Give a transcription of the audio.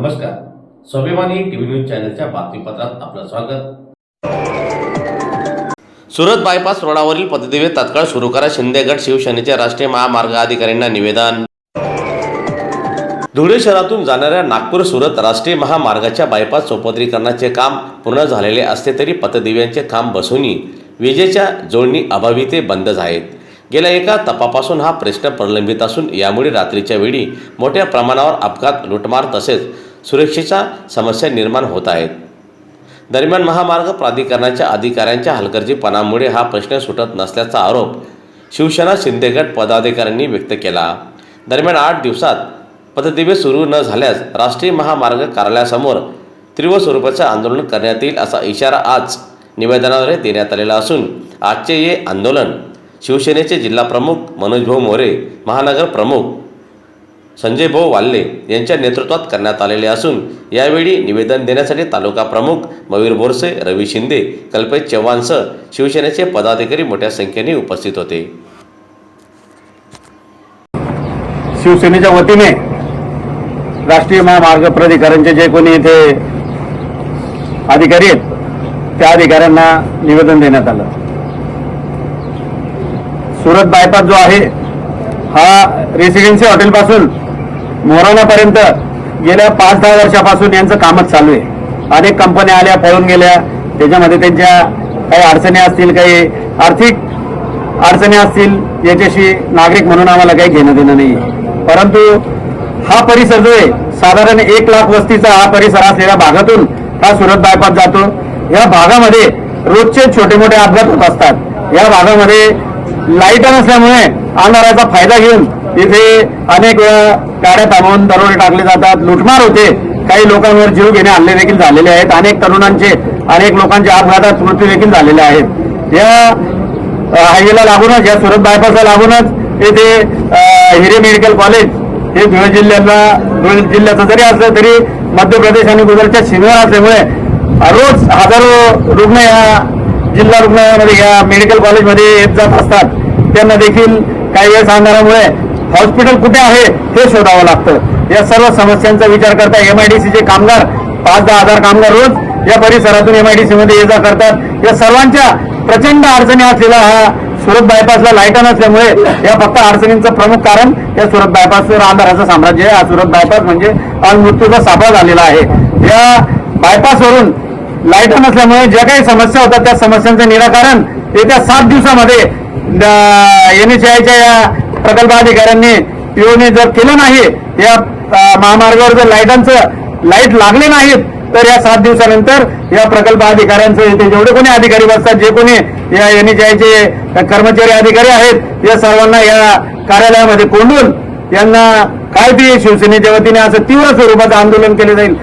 नमस्कार. स्वाभिमानी TV news चॅनलच्या बातमीपत्रात आपलं स्वागत. सुरत बायपास रोडावरील पथदिवे तात्काळ सुरू करा. शिंदेगड शिवसेनेच्या राष्ट्रीय महामार्ग अधिकाऱ्यांना निवेदन. धुळे शहरातून जाणाऱ्या नागपूर सुरत राष्ट्रीय महामार्गाच्या बायपास चौपदरीकरणाचे काम पूर्ण झालेले असले तरी पथदिव्यांचे काम बसूनही विजेच्या जोडणी अभावी ते बंदच आहेत गेल्या एका तपापासून हा प्रश्न प्रलंबित असून यामुळे रात्रीच्या वेळी मोठ्या प्रमाणावर अपघात लुटमार तसेच सुरक्षेच्या समस्या निर्माण होत आहेत. दरम्यान महामार्ग प्राधिकरणाच्या अधिकाऱ्यांच्या हलगर्जीपणामुळे हा प्रश्न सुटत नसल्याचा आरोप शिवसेना शिंदेगड पदाधिकाऱ्यांनी व्यक्त केला. दरम्यान आठ दिवसात पथदिवे सुरू न झाल्यास राष्ट्रीय महामार्ग कार्यालयासमोर तीव्र स्वरूपाचे आंदोलन करण्यात येईल असा इशारा आज निवेदनाद्वारे देण्यात आलेला असून आजचे हे आंदोलन शिवसेनेचे जिल्हाप्रमुख मनोजभाऊ मोरे महानगर प्रमुख संजय भाऊ वाल्ले यांच्या नेतृत्वात करण्यात आलेले असून यावेळी निवेदन देण्यासाठी तालुका प्रमुख मयूर बोरसे रवी शिंदे कल्पेश चव्हाणसह शिवसेनेचे पदाधिकारी मोठ्या संख्येने उपस्थित होते. शिवसेनेच्या वतीने राष्ट्रीय महामार्ग प्राधिकरणचे जे कोणी इथे अधिकारी आहेत त्या अधिकाऱ्यांना निवेदन देण्यात आलं. सुरत बायपास जो आहे हा रेसिडेन्सी हॉटेलपासून मोराण्यापर्यंत गेल्या पाच दहा वर्षापासून यांचं कामच चालू आहे. अनेक कंपन्या आल्या पळून गेल्या. त्याच्यामध्ये त्यांच्या काही अडचणी असतील काही आर्थिक अडचणी असतील याच्याशी नागरिक म्हणून आम्हाला काही घेणं देणं नाही परंतु हा परिसर जो आहे साधारण एक लाख वस्तीचा हा परिसर असलेल्या भागातून हा सुरत बायपास जातो. या भागामध्ये रोजचे छोटे मोठे अपघात होत असतात. या भागामध्ये लाइट नसल्यामुळे अंधाराचा फायदा घेऊन तिथे अनेक वेळा गाड्या थांबवून दरोडे टाकले जातात. लुटमार होते. काही लोकांवर जीव घेणे हल्ले देखील झालेले आहेत. अनेक तरुणांचे अनेक लोकांच्या अपघातात मृत्यू देखील झालेले आहेत. या हायवेला लागूनच या सुरत बायपासला लागूनच येथे हिरे मेडिकल कॉलेज हे धुळे जिल्ह्याला धुळे जिल्ह्याचं जरी असलं तरी मध्य प्रदेश आणि गुजरातच्या सीमेवर असल्यामुळे रोज हजारो रुग्ण या जिल्हा रुग्णालयामध्ये या मेडिकल कॉलेजमध्ये येत जात असतात. त्यांना देखील काही वेळ अंधारामुळे हॉस्पिटल कुठे आहे हे शोधावं लागतं. या सर्व समस्यांचा विचार करता एमआयडीसीचे कामगार पाच दहा हजार कामगार रोज या परिसरातून एमआयडीसी मध्ये ये जा करतात. या सर्वांच्या प्रचंड अडचणी असलेला हा सुरत बायपासला लाइट नसल्यामुळे या फक्त अडचणींचं प्रमुख कारण या सुरत बायपासवर अंधाराचं साम्राज्य आहे. हा सुरत बायपास म्हणजे आज मृत्यूचा सापळा झालेला आहे. या बायपासवरून लाइट नसल्यामुळे ज्या काही समस्या होतात त्या समस्यांचं निराकरण येत्या सात दिवसामध्ये एनएचआयच्या एच प्रकल्प अधिकाऱ्यांनी प्रकल्पाधिकाऱ्यांनी जर केलं नाही या महामार्गावर जर लाईटांचं लाइट लागले नाहीत तर या सात दिवसानंतर या प्रकल्प अधिकाऱ्यांचं येथे जेवढे कोणी अधिकारी बसतात जे कोणी या एन कर्मचारी अधिकारी आहेत या सर्वांना या कार्यालयामध्ये कोंडून यांना काय ते शिवसेनेच्या वतीने असं तीव्र स्वरूपाचं आंदोलन केलं जाईल.